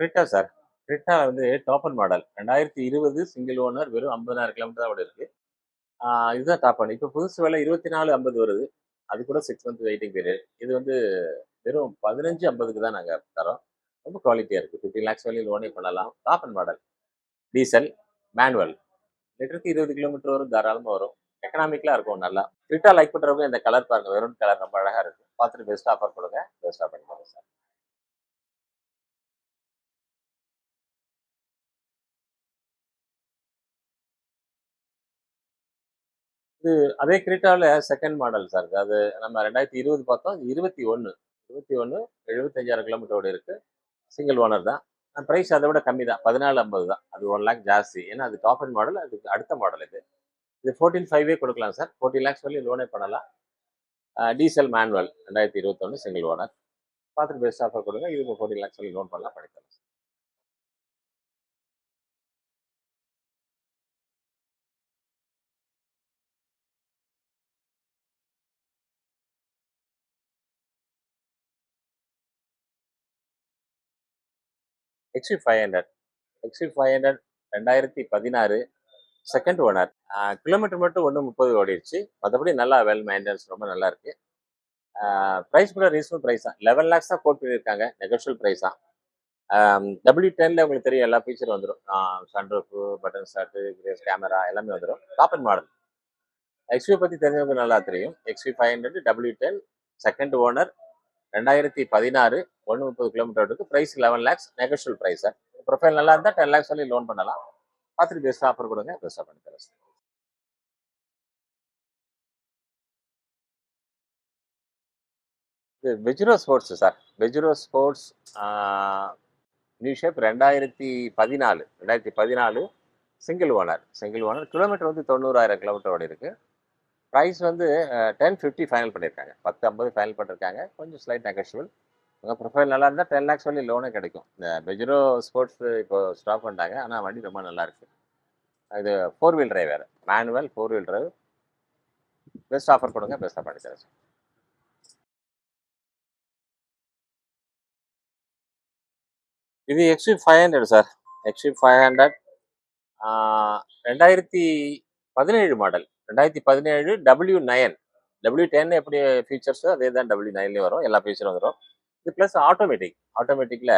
Criteria sir criteria வந்து டாப்பன் model ரெண்டாயிரத்தி இருபது சிங்கிள் ஓனர் வெறும் ஐம்பதாயிரம் கிலோமீட்டர் தான் இருக்கு. இதுதான் டாப் இப்போ புதுசு விலை இருபத்தி நாலு ஐம்பது வருது. அது கூட சிக்ஸ் மந்த் வெயிட்டிங் பீரியட் இது வந்து வெறும் பதினஞ்சு ஐம்பதுக்கு தான் நாங்கள் தரோம். ரொம்ப குவாலிட்டியாக இருக்குது ஃபிஃப்டி லேக்ஸ் வேலையில் ஓனே பண்ணலாம். Top end model diesel manual லிட்டருக்கு இருபது கிலோமீட்டர் வரும். தாராளமாக வரும். எக்கனாமிக்கலாக இருக்கும் நல்லா. கிரிட்டா லைக் பண்ணுறவங்க இந்த கலர் பாருங்கள் வெறும் கலர் ரொம்ப அழகாக இருக்குது பார்த்துட்டு பெஸ்ட் ஆஃபர் கொடுங்க. பெஸ்ட் ஆஃபர் பண்ணுங்க சார் இது அதே கிரீட்டாவில் செகண்ட் மாடல் சார் அது நம்ம ரெண்டாயிரத்தி இருபது பார்த்தோம். இருபத்தி ஒன்று இருபத்தி ஒன்று எழுபத்தஞ்சாயிரம் கிலோமீட்டரோட இருக்குது சிங்கிள் ஓனர் தான். ப்ரைஸ் அதை விட கம்மி தான். பதினாலு ஐம்பது தான். அது ஒன் லேக் ஜாஸ்தி. ஏன்னா அது டாப் அண்ட் மாடல் அதுக்கு அடுத்த மாடல் இது. இது ஃபோர்டீன் ஃபைவே கொடுக்கலாம் சார் ஃபோர்டீன் லேக்ஸ் வரையும் லோனே பண்ணலாம். டீசல் மேனுவல் ரெண்டாயிரத்தி இருபத்தொன்று சிங்கிள் ஓனர் பார்த்துட்டு பெஸ்ட் ஆஃபர் கொடுங்க. இதுக்கு ஃபோர்டீன் லேக்ஸ் வரையும் லோன் பண்ணலாம். படிக்கலாம். XE five hundred XE five hundred ரெண்டாயிரத்தி பதினாறு செகண்ட் ஓனர் கிலோமீட்டர் மட்டும் ஒன்று முப்பது ஓடிடுச்சு மற்றபடி நல்லா வெல் மெயின்டெனன்ஸ் ரொம்ப நல்லா இருக்கு. ப்ரைஸ் கூட ரீசனபிள் ப்ரைஸ் தான். லெவன் லேக்ஸ் தான் கோட் பண்ணியிருக்காங்க. நெகோஷியல் ப்ரைஸ் தான். டபிள்யூ டென்ல உங்களுக்கு தெரியும் எல்லா ஃபீச்சரும் வந்துடும் சன்ரூஃபு பட்டன் ஷாட்டு கிரேஸ் கேமரா எல்லாமே வந்துடும் டாப் அண்ட் மாடல் எக்ஸ்வி பற்றி தெரிஞ்சவங்க நல்லா தெரியும். XV five hundred W ten second owner ரெண்டாயிரத்தி பதினாறு ஒன்று முப்பது கிலோமீட்டர் இருக்குது price eleven lakhs negotiable price sir profile நல்லா இருந்தால் டென் லேக்ஸ் சொல்லி லோன் பண்ணலாம். பார்த்துட்டு பெஸ்ட் ஆஃபர் கொடுங்க பெஸ்ட்டாக பண்ணி தரேன். சார் இது Pajero sports sir. Pajero sports new shape ரெண்டாயிரத்தி பதினாலு ரெண்டாயிரத்தி பதினாலு single owner single owner kilometre வந்து தொண்ணூறாயிரம் கிலோமீட்டர் ஓடி இருக்குது ப்ரைஸ் வந்து டென் ஃபிஃப்டி ஃபைனல் பண்ணியிருக்காங்க பத்து ஐம்பது ஃபைனல் பண்ணியிருக்காங்க கொஞ்சம் ஸ்லைட் நெகஷியபிள் உங்கள் ப்ரொஃபைல் நல்லா இருந்தால் டென் லேக்ஸ் சொல்லி லோனே கிடைக்கும். இந்த பெஜரோ ஸ்போர்ட்ஸ் இப்போ ஸ்டாப் பண்ணிட்டாங்க. ஆனால் வண்டி ரொம்ப நல்லா இருக்கு. இது ஃபோர் வீல் டிரைவ் வேறு. Manual four wheel drive best offer கொடுங்க பெஸ்ட்டாக பண்ணி தரேன் சார் இது XU five hundred sir XU five hundred ரெண்டாயிரத்தி பதினேழு மாடல் ரெண்டாயிரத்தி பதினேழு டபிள்யூ நயன் டபிள்யூ டென் எப்படி ஃபீச்சர்ஸோ அதே தான் டபிள்யூ நைன்லேயும் வரும். எல்லா ஃபீச்சரும் வந்துடும் இது ப்ளஸ் ஆட்டோமேட்டிக் ஆட்டோமேட்டிக்கில்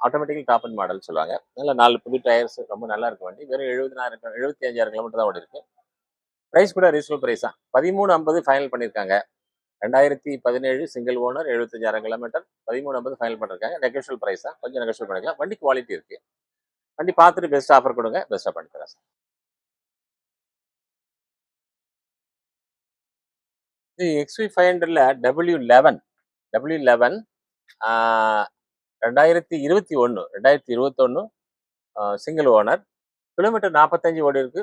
ஆட்டோமேட்டிக்கல் டாப் அண்ட் மாடல் சொல்லுவாங்க. நல்ல நாலு புது டயர்ஸ் ரொம்ப நல்லா இருக்கும் வண்டி. வெறும் எழுபதாயிரம் எழுபத்தி அஞ்சாயிரம் கிலோமீட்டர் தான் ஓடி இருக்கு ப்ரைஸ் கூட ரீசனபிள் ப்ரைஸ் தான் பதிமூணு ஐம்பது ஃபைனல் பண்ணியிருக்காங்க ரெண்டாயிரத்தி பதினேழு சிங்கிள் ஓனர் எழுபத்தஞ்சாயிரம் கிலோமீட்டர் பதிமூணு ஐம்பது ஃபைனல் பண்ணிருக்காங்க. நெகோஷியல் ப்ரைஸ் தான் கொஞ்சம் நெகோஷியல் பண்ணிக்கலாம். வண்டி குவாலிட்டி இருக்கு. வண்டி பார்த்துட்டு பெஸ்ட் ஆஃபர் கொடுங்க. பெஸ்ட்டாக பண்ணி தரேன் சார் இது எக்ஸ்வி ஃபைவ் ஹண்ட்ரட்ல டபிள்யூ லெவன் டபிள்யூ லெவன் ரெண்டாயிரத்தி இருபத்தி ஒன்று ரெண்டாயிரத்தி இருபத்தொன்று சிங்கிள் ஓனர் கிலோமீட்டர் நாற்பத்தஞ்சு ஓடி இருக்கு.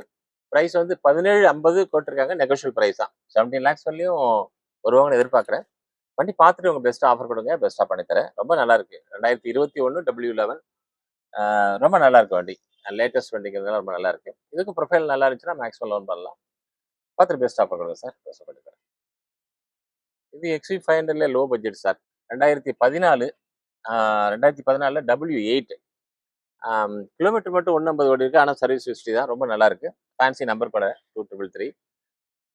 ப்ரைஸ் வந்து பதினேழு ஐம்பது போட்டிருக்காங்க. நெகோஷியல் ப்ரைஸ் தான். செவன்டீன் லேக்ஸ் வரலையும் வருவாங்கன்னு எதிர்பார்க்குறேன். வண்டி பார்த்துட்டு உங்கள் பெஸ்ட்டாக ஆஃபர் கொடுங்க. பெஸ்ட்டாக பண்ணித்தரேன் ரொம்ப நல்லா இருக்கு. ரெண்டாயிரத்தி இருபத்தி ஒன்று டபிள்யூ லெவன் ரொம்ப நல்லா இருக்கு வண்டி. லேட்டஸ்ட் வண்டிங்கிறதுனால ரொம்ப நல்லா இருக்கு. இதுக்கு ப்ரொஃபைல் நல்லா இருந்துச்சுன்னா மேக்ஸிமம் லோன் பண்ணலாம். பார்த்துட்டு பெஸ்ட் ஆஃபர் கொடுங்க சார் பெஸ்ட்டாக பண்ணித்தரேன் இது எக்ஸ்வி ஃபைவ் ஹண்ட்ரட்ல லோ பட்ஜெட் சார் ரெண்டாயிரத்தி பதினாலு ரெண்டாயிரத்தி பதினாலில் டபிள்யூ எயிட் கிலோமீட்டர் மட்டும் ஒன்று ஐம்பது ஓடி இருக்குது ஆனால் சர்வீஸ் ஹிஸ்ட்ரி தான். ரொம்ப நல்லாயிருக்கு ஃபேன்சி நம்பர் பட டூ ட்ரிபிள் த்ரீ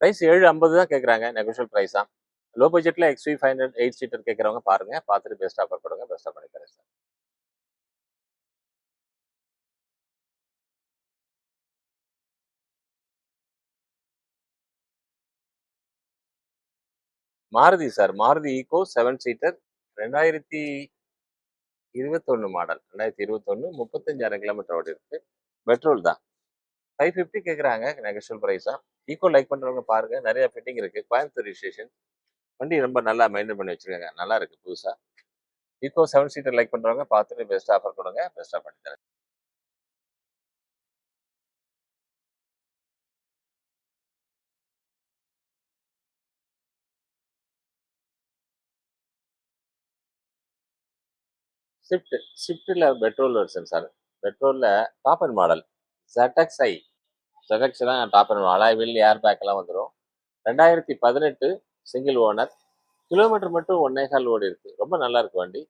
ப்ரைஸ் ஏழு ஐம்பது தான் கேட்குறாங்க நெகோஷியல் ப்ரைஸ் தான் லோ பட்ஜெட்டில் XV five hundred eight seater கேட்குறவங்க பாருங்கள் பார்த்துட்டு பெஸ்ட் ஆஃபர் கொடுங்க பெஸ்ட்டாக பண்ணி தரேன் sir Maruti sir. Maruti Eeco seven seater ரெண்டாயிரத்தி இருபத்தொன்று மாடல் ரெண்டாயிரத்தி இருபத்தொன்று முப்பத்தஞ்சாயிரம் கிலோமீட்டர் ஓடி இருக்கு. பெட்ரோல் தான். ஃபைவ் ஃபிஃப்டி கேட்குறாங்க நெகோஷியல் ப்ரைஸா ஈகோ லைக் பண்ணுறவங்க பாருங்க நிறைய ஃபிட்டிங் இருக்கு. கோயம்புத்தூர் ரிஜிஸ்ட்ரேஷன் வண்டி ரொம்ப நல்லா மெயின்டைன் பண்ணி வச்சிருக்காங்க. நல்லா இருக்கு புதுசா. ஈகோ செவன் சீட்டர் லைக் பண்ணுறவங்க பார்த்துட்டு பெஸ்ட் ஆஃபர் கொடுங்க பெஸ்ட்டாக பண்ணி தரேன். ஸ்விஃப்ட் ஸ்விஃப்ட்டில் பெட்ரோல் வருஷன் சார் பெட்ரோலில் டாப் அண்ட் மாடல் ZXi ஐ ZXi தான் top end alloy wheel air பேக்கெல்லாம் வந்துடும் ரெண்டாயிரத்தி பதினெட்டு சிங்கிள் ஓனர் கிலோமீட்டர் மட்டும் ஒன்னே கால் ஓடி இருக்கு. ரொம்ப நல்லா இருக்கு வண்டி.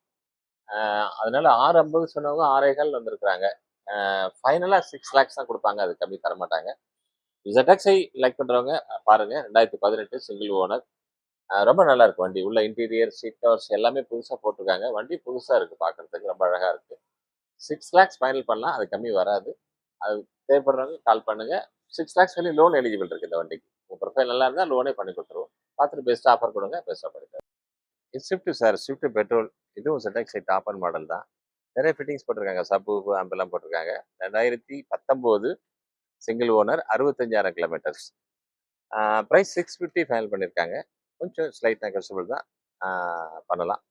அதனால ஆறு ஐம்பது சொன்னவங்க ஆறே கால் வந்திருக்கிறாங்க ஃபைனலாக சிக்ஸ் லேக்ஸ் தான் கொடுப்பாங்க. அது கம்மி தர மாட்டாங்க ஐ லைக் பண்ணுறவங்க பாருங்கள் ரெண்டாயிரத்தி பதினெட்டு சிங்கிள் ஓனர் ரொம்ப நல்லா இருக்கு வண்டி. உள்ள இன்டீரியர் சீட் கவர்ஸ் எல்லாமே புதுசாக போட்டிருக்காங்க. வண்டி புதுசாக இருக்குது பார்க்குறதுக்கு ரொம்ப அழகாக இருக்குது சிக்ஸ் லேக்ஸ் ஃபைனல் பண்ணலாம். அது கம்மி வராது. அது தேவைப்படுறவங்க கால் பண்ணுங்கள் சிக்ஸ் லேக்ஸ் வரையும் லோன் எலிஜிபிள் இருக்குது இந்த வண்டிக்கு. உங்கள் ப்ரொஃபைல் நல்லா இருந்தால் லோனே பண்ணி கொடுத்துருவோம். பார்த்துட்டு பெஸ்ட் ஆஃபர் கொடுங்க பெஸ்ட்டாக பண்ணித்தரோம் இது ஸ்விஃப்ட் சார் ஸ்விஃப்ட் பெட்ரோல் இதுவும் செட்டாக் டாப் அண்ட் மாடல் தான். நிறைய ஃபிட்டிங்ஸ் போட்டிருக்காங்க. சப்பு ஆம்பெல்லாம் போட்டிருக்காங்க. ரெண்டாயிரத்தி பத்தொம்போது single owner அறுபத்தஞ்சாயிரம் kilometres price six fifty final பண்ணியிருக்காங்க கொஞ்சம் ஸ்லைட் நெகோசியபிள் தான். பண்ணலாம்.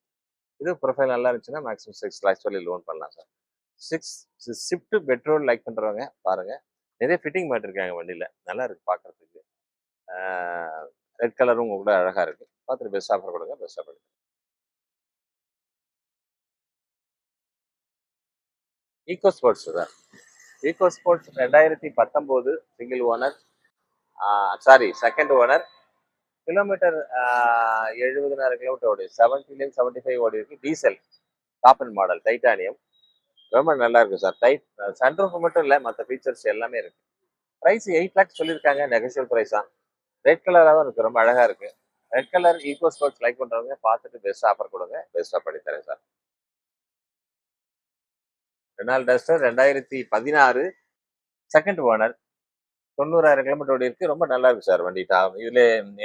இது ப்ரொஃபைல் நல்லா இருந்துச்சுன்னா மேக்ஸிமம் சிக்ஸ் லேக்ஸ் வரையும் லோன் பண்ணலாம் sir six shift petrol like பண்ணுறவங்க பாருங்கள் நிறைய ஃபிட்டிங் மாட்டிருக்காங்க வண்டியில். நல்லா இருக்குது பார்க்குறதுக்கு ரெட் கலரும் கூட அழகாக இருக்குது பார்த்துட்டு பெஸ்ட் ஆஃபர் கொடுங்க பெஸ்ட் ஆஃபர் ஈகோ ஸ்போர்ட்ஸ் தான். ஈகோ ஸ்போர்ட்ஸ் ரெண்டாயிரத்தி பத்தொம்போது single owner sorry second owner kilometre எழுபதுனாயிரம் kilometre ஓடி செவன்டிலேருந்து செவன்டி ஃபைவ் ஓடி இருக்கு diesel top end model titanium ரொம்ப நல்லா இருக்கு சார் டைட் சன்ரூஃப் மட்டும் இல்லை மற்ற ஃபீச்சர்ஸ் எல்லாமே இருக்கு. ப்ரைஸ் எயிட் லேக்ஸ் சொல்லியிருக்காங்க நெகோஷியல் ப்ரைஸ் தான் ரெட் கலராகவும் இருக்கு. ரொம்ப அழகா இருக்கு. Red colour eco sports like பண்ணுறவங்க பார்த்துட்டு பெஸ்ட் ஆஃபர் கொடுங்க. பெஸ்ட்டாக பண்ணித்தரேன் சார் ரெனால் டஸ்டர் ரெண்டாயிரத்தி பதினாறு. செகண்ட் ஓனர் தொண்ணூறாயிரம் கிலோமீட்டர் ஓடி இருக்கு. ரொம்ப நல்லா இருக்கு சார் வண்டி. டா இதுல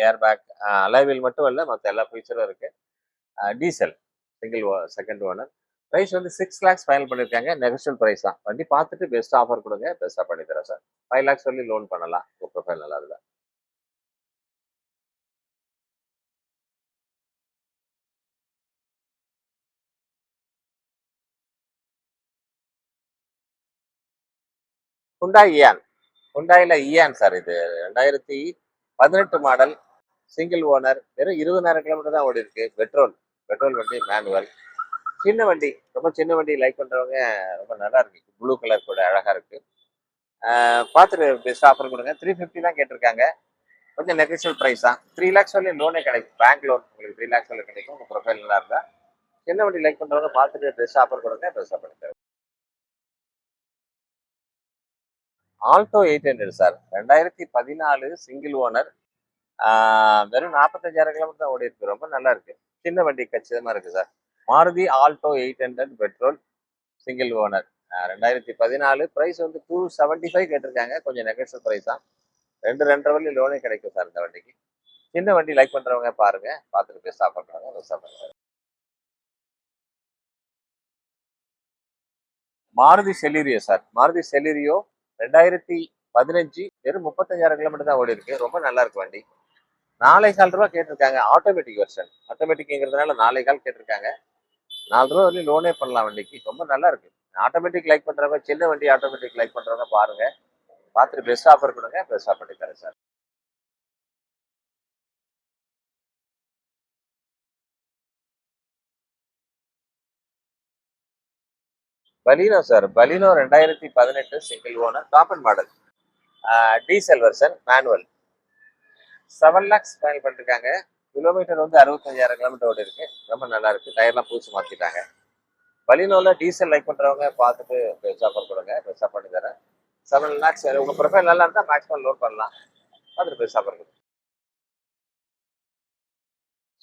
ஏர் பேக் அலைவில் மட்டும் இல்லை மற்ற எல்லா ஃபீச்சரும் இருக்கு. Diesel single second owner price வந்து சிக்ஸ் லேக்ஸ் ஃபைனல் பண்ணியிருக்காங்க நெகோஷியல் ப்ரைஸ் தான். வண்டி பார்த்துட்டு பெஸ்ட் ஆஃபர் கொடுங்க பெஸ்ட்டாக பண்ணித்தரேன் சார். ஃபைவ் லேக்ஸ் சொல்லி லோன் பண்ணலாம். உங்கள் ப்ரொஃபைல் நல்லா இருந்தா. ஹுண்டாய் ஏன் ஹுண்டாயில் இயான் சார் இது. ரெண்டாயிரத்தி பதினெட்டு மாடல் சிங்கிள் ஓனர் வெறும் இருபதாயிரம் கிலோமீட்டர் தான் ஓடி இருக்கு. பெட்ரோல் பெட்ரோல் வண்டி மேனுவல் சின்ன வண்டி ரொம்ப சின்ன வண்டி லைக் பண்றவங்க ரொம்ப நல்லா இருக்கு. ப்ளூ கலர் கூட அழகா இருக்கு. பார்த்துட்டு பெஸ்ட் ஆஃபர் கொடுங்க. த்ரீ ஃபிஃப்டி தான் கேட்டிருக்காங்க. கொஞ்சம் நெகோஷியல் ப்ரைஸ் தான். த்ரீ லேக்ஸ் வரலையும் லோனே கிடைக்கும். பேங்க் லோன் உங்களுக்கு த்ரீ லேக்ஸ் வரையும் கிடைக்கும். உங்கள் ப்ரொஃபைல் நல்லா இருந்தால் சின்ன வண்டி லைக் பண்றவங்க பார்த்துட்டு பெஸ்ட் ஆஃபர் கொடுங்க. Best offer Alto eight hundred sir. ரெண்டாயிரத்தி பதினாலு சிங்கிள் ஓனர் வெறும் நாற்பத்தஞ்சாயிரம் கிலோமீட்டர் தான் ஓடி இருக்கு. ரொம்ப நல்லா இருக்கு. சின்ன வண்டி கச்சிதமாக இருக்கு sir. Maruti Alto eight hundred petrol single owner ரெண்டாயிரத்தி பதினாலு ப்ரைஸ் வந்து டூ செவன்ட்டி ஃபைவ் கேட்டிருக்காங்க. கொஞ்சம் நெகட்டிவ் ப்ரைஸ் தான். ரெண்டு ரெண்டரை வழி லோனே கிடைக்கும் சார் இந்த வண்டிக்கு. சின்ன வண்டி லைக் பண்ணுறவங்க பாருங்கள் பார்த்துட்டு பெஸ்ட் ஆஃபர் பண்ணுவாங்க பண்ணுறாங்க Maruti Celerio sir. Maruti Celerio ரெண்டாயிரத்தி பதினஞ்சு வெறும் முப்பத்தஞ்சாயிரம் கிலோமீட்டர் தான் ஓடி இருக்கு. ரொம்ப நல்லா இருக்கு வண்டி. நாலே கால் ரூபா கேட்டிருக்காங்க. ஆட்டோமேட்டிக் வெர்ஷன் ஆட்டோமேட்டிக்ங்கிறதுனால நாலே கால் கேட்டிருக்காங்க. நாலு ரூபா வரையும் லோனே பண்ணலாம் வண்டிக்கு. ரொம்ப நல்லா இருக்கு. ஆட்டோமேட்டிக் லைக் பண்றவங்க சின்ன வண்டி ஆட்டோமேட்டிக் லைக் பண்றவங்க பாருங்க. பார்த்துட்டு பெஸ்ட் ஆஃபர் கொடுங்க. பெஸ்ட் ஆஃபர் பண்ணி தரேன் சார். பலினோ சார் பலினோ ரெண்டாயிரத்தி பதினெட்டு single owner top end model diesel version manual seven lakhs final பண்ணிருக்காங்க. கிலோமீட்டர் வந்து அறுபத்தஞ்சாயிரம் கிலோமீட்டர் ஓடி இருக்கு. ரொம்ப நல்லா இருக்கு. டயர்லாம் பூச்சி மாத்திட்டாங்க. பலினோல டீசல் லைக் பண்றவங்க பார்த்துட்டு பெஸ்ட் ஆஃபர் கொடுங்க. பெஸ்ட் ஆஃபர் பண்ணி தரேன். செவன் லேக்ஸ் உங்க ப்ரொஃபைல் நல்லா இருந்தால் மேக்ஸிமம் லோட் பண்ணலாம். பார்த்துட்டு பெஸ்ட் ஆஃபர் கொடுங்க.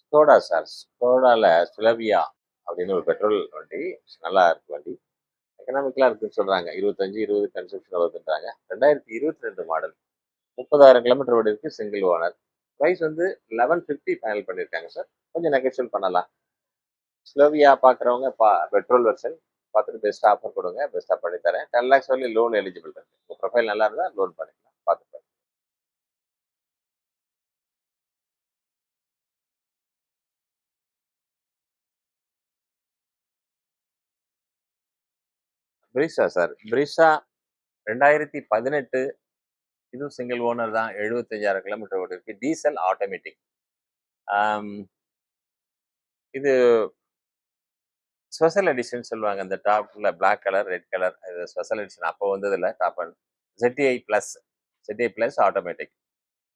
ஸ்கோடா சார் ஸ்கோடால சுலபியா அப்படின்னு ஒரு பெட்ரோல் வண்டி. நல்லா இருக்கு வண்டி. எக்கனாமிக்கலாக இருக்குன்னு சொல்கிறாங்க இருபத்தஞ்சு இருபது கன்செப்ஷன் வருதுன்றாங்க ரெண்டாயிரத்தி இருபத்தி ரெண்டு மாடல் முப்பதாயிரம் கிலோமீட்டர் ஓடி இருக்குது சிங்கிள் ஓனர் ப்ரைஸ் வந்து லெவன் ஃபிஃப்டி ஃபைனல் பண்ணியிருக்காங்க சார் கொஞ்சம் நெகோஷியல் பண்ணலாம். ஸ்லோவியா பார்க்குறவங்க பா பெட்ரோல் வெர்ஷன் பார்த்துட்டு பெஸ்ட் ஆஃபர் கொடுங்க. பெஸ்ட்டாக பண்ணி தரேன். டென் லேக்ஸ் வரலையும் லோன் எலிஜிபிள் இருக்குது உங்கள் ப்ரொஃபைல் நல்லா இருந்தால் லோன் பண்ணிக்கலாம். பிரிஷா சார். பிரிஷா ரெண்டாயிரத்தி பதினெட்டு இதுவும் சிங்கிள் ஓனர் தான். எழுபத்தஞ்சாயிரம் கிலோமீட்டர் ஓடி டீசல் ஆட்டோமேட்டிக் இது ஸ்பெஷல் எடிஷன் சொல்லுவாங்க. இந்த டாப்பில் பிளாக் கலர் ரெட் கலர் இது ஸ்பெஷல் எடிஷன் அப்போ வந்ததில்ல. Top and ZDi plus ZDi plus automatic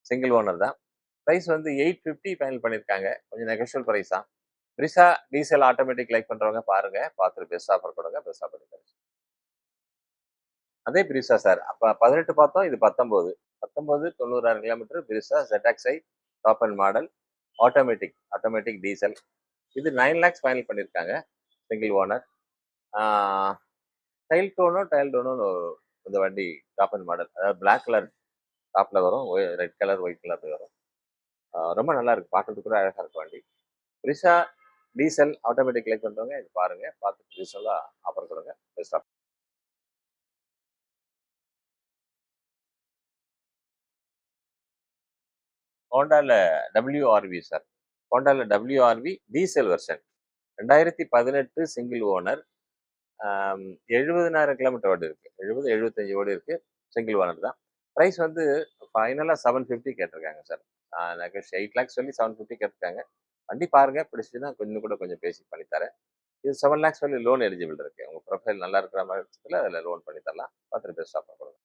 single owner தான். ப்ரைஸ் வந்து எயிட் ஃபிஃப்டி ஃபைனல் பண்ணியிருக்காங்க கொஞ்சம் நெகஷுவல் ப்ரைஸ் தான் பிரிசா டீசல் ஆட்டோமேட்டிக் லைக் பண்ணுறவங்க பாருங்கள் பார்த்துட்டு பெஸ்ட் ஆஃபர் கொடுங்க. பெஸ்ட் ஆஃபர் அதே பெருசா சார். அப்போ பதினெட்டு பார்த்தோம் இது பத்தொம்போது. பத்தொம்போது தொண்ணூறாயிரம் கிலோமீட்டர் பெருசா ZXi top end model automatic automatic diesel இது நைன் லேக்ஸ் ஃபைனல் பண்ணியிருக்காங்க single owner dual tone dual டோனோன்னு இந்த வண்டி டாப் அண்ட் மாடல் அதாவது பிளாக் கலர் டாப்பில் வரும் ரெட் கலர் ஒயிட் கலர் வரும். ரொம்ப நல்லா இருக்கு. பார்க்கறதுக்கு கூட அழகாக இருக்கும் வண்டி. பெருசாக டீசல் ஆட்டோமேட்டிக் லைக் பண்ணுறவங்க இது பாருங்கள் பார்த்துட்டு டீசலாக ஆஃபர் கொடுங்க. பெஸ்ட் ஹோண்டாவில் டபிள்யூஆர்வி சார் ஹோண்டாவில் டபிள்யூஆர்வி டீசல் வெர்ஷன் ரெண்டாயிரத்தி பதினெட்டு சிங்கிள் ஓனர் எழுபதனாயிரம் கிலோமீட்டர் ஓடி இருக்குது எழுபது எழுபத்தஞ்சு ஓடி இருக்குது சிங்கிள் ஓனர் தான். ப்ரைஸ் வந்து ஃபைனலாக செவன் ஃபிஃப்டி கேட்டிருக்காங்க சார் எனக்கு எயிட் லேக்ஸ் சொல்லி செவன் ஃபிஃப்டி கேட்டிருக்காங்க. வண்டி பாருங்க பிடிச்சதுன்னா கொஞ்சம் கூட கொஞ்சம் பேசி பண்ணித்தரேன் இது செவன் லேக்ஸ் சொல்லி லோன் எலிஜிபிள் இருக்குது உங்கள் ப்ரொஃபைல் நல்லா இருக்கிற மாதிரி அதில் லோன் பண்ணி தரலாம். பார்த்துட்டு பெஸ்ட் ஆஃபர் கொடுங்க.